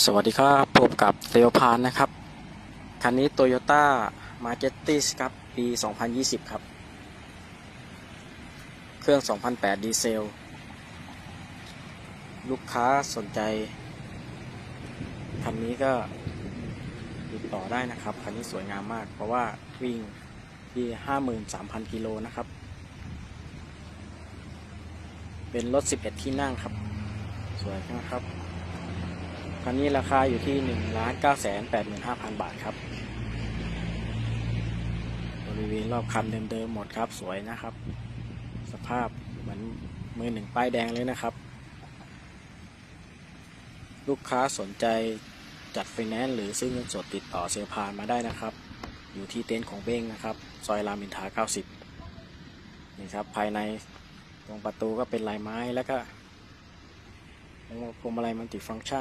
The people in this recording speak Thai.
สวัสดีครับพบกับเซลพานนะครับ คันนี้ Toyota m a r k e t i s ครับ ปี 2020 ครับ เครื่อง 2008 ดีเซล ลูกค้าสนใจ คันนี้ก็ติดต่อได้นะครับ คันนี้สวยงามมาก เพราะว่าวิ่งที่ 53,000 กิโลนะครับ เป็นรถ 11 ที่นั่งครับ สวยนะครับ คันนี้ราคาอยู่ที่1นึ่งล้านเก้าแสนแปดหมื่นห้าพันบาทครับ บริเวณรอบคันเดิมๆหมดครับสวยนะครับ สภาพเหมือนมือหนึ่งป้ายแดงเลยนะครับ ลูกค้าสนใจจัดไฟแนนซ์หรือซื้อเงินสดติดต่อเซลพานมาได้นะครับ อยู่ที่เต็นท์ของเบ้งนะครับ ซอยรามอินทรา90 นี่ครับภายในตรงประตูก็เป็นลายไม้แล้วก็พวงมาลัยมัลติฟังก์ชัน